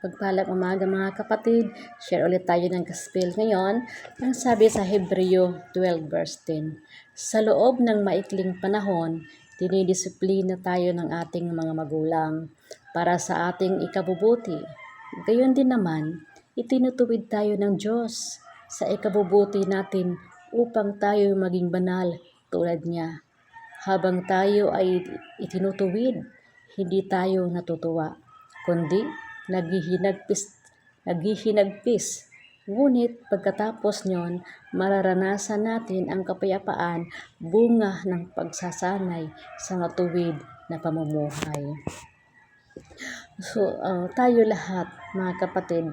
Pagpalang umaga mga kapatid, share ulit tayo ng gospel ngayon. Ang sabi sa Hebreo 12 verse 10, Sa loob ng maikling panahon, dinidisiplina tayo ng ating mga magulang para sa ating ikabubuti. Gayon din naman, itinutuwid tayo ng Diyos sa ikabubuti natin upang tayo maging banal tulad niya. Habang tayo ay itinutuwid, hindi tayo natutuwa, kundi naghihinagpis, naghihinagpis. Ngunit pagkatapos nyon, mararanasan natin ang kapayapaan bunga ng pagsasanay sa matuwid na pamumuhay. So, uh, tayo lahat, mga kapatid,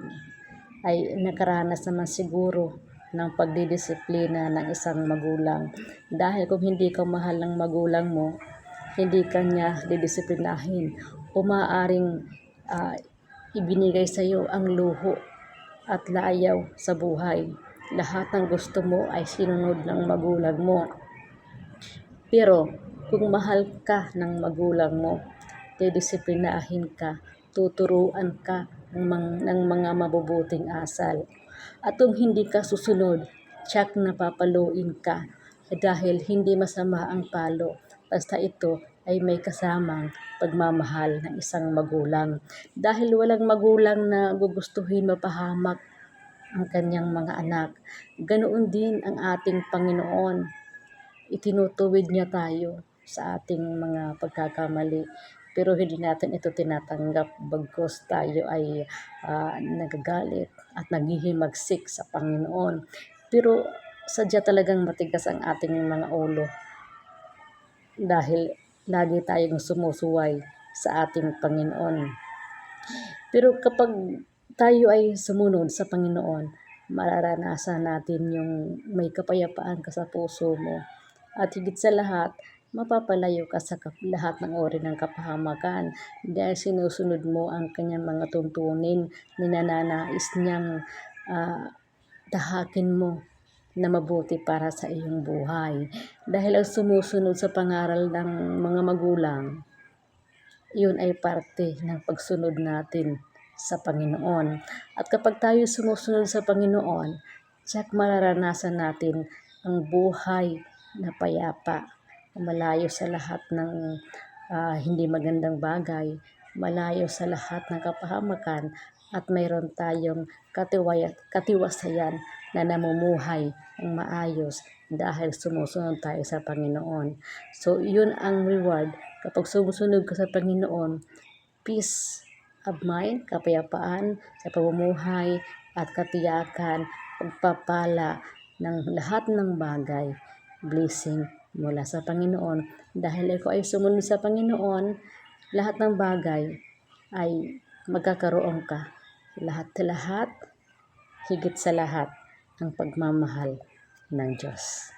ay nakaranas naman siguro ng pagdidisiplina ng isang magulang. Dahil kung hindi ka mahal ng magulang mo, hindi ka niya didisiplinahin. O maaaring uh, ibinigay sa iyo ang luho at layaw sa buhay. Lahat ng gusto mo ay sinunod ng magulang mo. Pero kung mahal ka ng magulang mo, didisiplinahin ka, tuturuan ka ng, ng mga mabubuting asal. At kung hindi ka susunod, tsak na papaluin ka dahil hindi masama ang palo. Basta ito ay may kasamang pagmamahal ng isang magulang. Dahil walang magulang na gugustuhin mapahamak ang kanyang mga anak. Ganoon din ang ating Panginoon. Itinutuwid niya tayo sa ating mga pagkakamali. Pero hindi natin ito tinatanggap bagkos tayo ay uh, nagagalit at naghihimagsik sa Panginoon. Pero sadya talagang matigas ang ating mga ulo dahil lagi tayong sumusuway sa ating Panginoon. Pero kapag tayo ay sumunod sa Panginoon, mararanasan natin yung may kapayapaan ka sa puso mo. At higit sa lahat, mapapalayo ka sa lahat ng ori ng kapahamakan dahil sinusunod mo ang kanyang mga tuntunin, ninananais niyang uh, tahakin mo na mabuti para sa iyong buhay. Dahil ang sumusunod sa pangaral ng mga magulang, yun ay parte ng pagsunod natin sa Panginoon. At kapag tayo sumusunod sa Panginoon, tsak mararanasan natin ang buhay na payapa, malayo sa lahat ng uh, hindi magandang bagay, malayo sa lahat ng kapahamakan, at mayroon tayong katiwaya, katiwasayan na namumuhay ng maayos dahil sumusunod tayo sa Panginoon. So, yun ang reward kapag sumusunod ka sa Panginoon, peace of mind, kapayapaan sa pamumuhay at katiyakan, pagpapala ng lahat ng bagay, blessing mula sa Panginoon. Dahil ikaw ay sumunod sa Panginoon, lahat ng bagay ay magkakaroon ka. Lahat-lahat, higit sa lahat, ang pagmamahal ng Diyos.